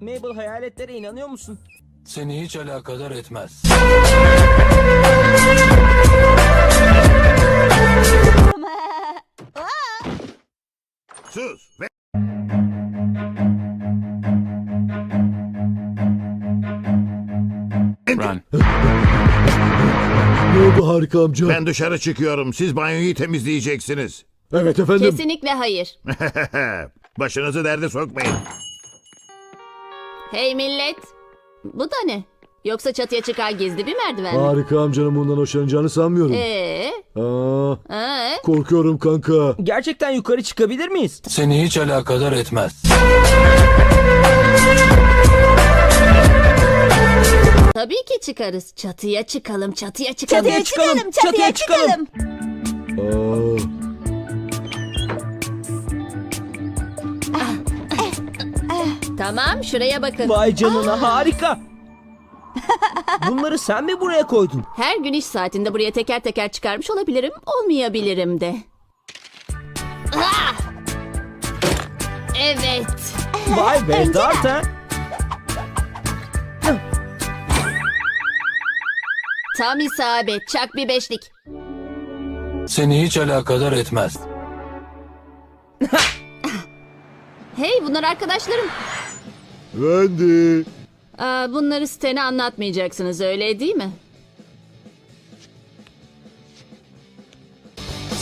Mabel hayaletlere inanıyor musun? Seni hiç alakadar etmez. Sus ve Run. Ne oldu harika amca? ben dışarı çıkıyorum. Siz banyoyu temizleyeceksiniz. Evet efendim. Kesinlikle hayır. Başınızı derde sokmayın. Hey millet. Bu da ne? Yoksa çatıya çıkar gizli bir merdiven mi? Harika amcanın bundan hoşlanacağını sanmıyorum. Ee, Aa, ee, korkuyorum kanka. Gerçekten yukarı çıkabilir miyiz? Seni hiç alakadar etmez. tabii ki çıkarız. Çatıya çıkalım, çatıya çıkalım. Çatıya çıkalım, çatıya çıkalım. Aa, Tamam, şuraya bakın. Vay canına harika. Bunları sen mi buraya koydun? Her gün iş saatinde buraya teker teker çıkarmış olabilirim, olmayabilirim de. Ah! Evet. Vay be dart ha. Tam isabet. Çak bir beşlik. Seni hiç alakadar etmez. Hey bunlar arkadaşlarım. Wendy. Aa, bunları Sten'e anlatmayacaksınız öyle değil mi?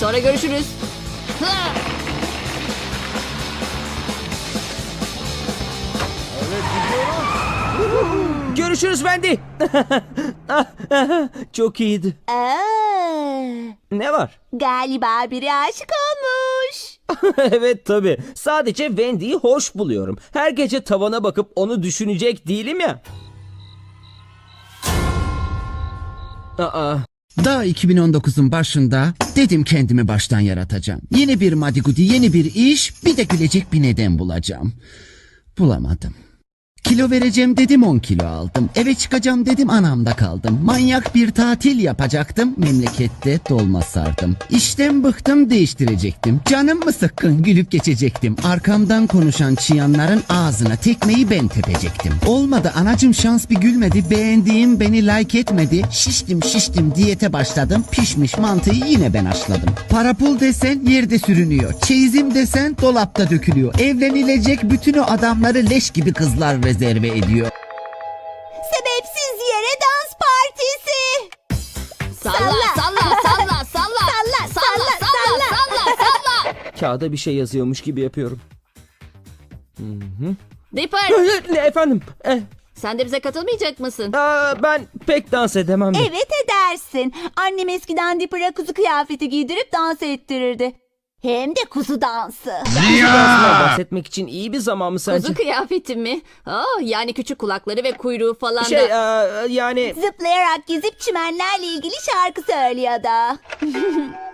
Sonra görüşürüz. Ha! Görüşürüz Wendy. Çok iyiydi. Aa, Ne var? galiba biri aşık. evet tabi. Sadece Wendy'yi hoş buluyorum. Her gece tavana bakıp onu düşünecek değilim ya. Aa, Daha 2019'un başında dedim kendimi baştan yaratacağım. Yeni bir madigudi, yeni bir iş, bir de gülecek bir neden bulacağım. Bulamadım. Kilo vereceğim dedim 10 kilo aldım. Eve çıkacağım dedim anamda kaldım. Manyak bir tatil yapacaktım. Memlekette dolma sardım. İşten bıktım değiştirecektim. Canım mı sıkkın gülüp geçecektim. Arkamdan konuşan çıyanların ağzına tekmeyi ben tepecektim. Olmadı anacım şans bir gülmedi. Beğendiğim beni like etmedi. Şiştim şiştim diyete başladım. Pişmiş mantıyı yine ben aşladım. Para pul desen yerde sürünüyor. Çeyizim desen dolapta dökülüyor. Evlenilecek bütün o adamları leş gibi kızlar rezerve ediyor. Sebepsiz yere dans partisi. Salla, salla, salla, salla. Salla, salla, salla, salla, salla. kağıda bir şey yazıyormuş gibi yapıyorum. Dipper, ne efendim? Eh, sen de bize katılmayacak mısın? aa, ben pek dans edemem. de. Evet edersin. Annem eskiden Dipper'a kuzu kıyafeti giydirip dans ettirirdi. Hem de kuzu dansı. Dansından bahsetmek için iyi bir zaman mı sence? Kuzu kıyafeti mi? Aa, yani küçük kulakları ve kuyruğu falan Şey da. aa, yani Zıplayarak gezip çimenlerle ilgili şarkı söylüyor da.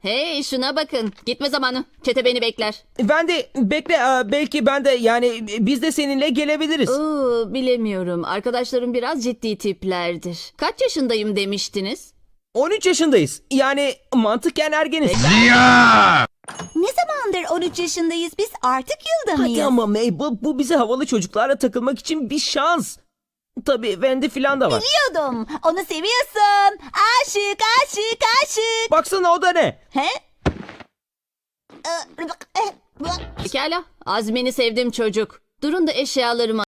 Hey şuna bakın. Gitme zamanı. Çete beni bekler. Wendy bekle aa, belki ben de yani biz de seninle gelebiliriz. Oo, bilemiyorum. Arkadaşlarım biraz ciddi tiplerdir. Kaç yaşındayım demiştiniz? 13 yaşındayız. Yani mantıken ergeniz. Ne zamandır 13 yaşındayız biz artık yılda mıyız? Hadi ama Mabel bu bize havalı çocuklarla takılmak için bir şans. Tabii Wendy filan da var. Biliyordum. Onu seviyorsun. Aşık, aşık, aşık. Baksana o da ne? He? Ee, Pekala. Azmini sevdim çocuk. Durun da eşyalarımı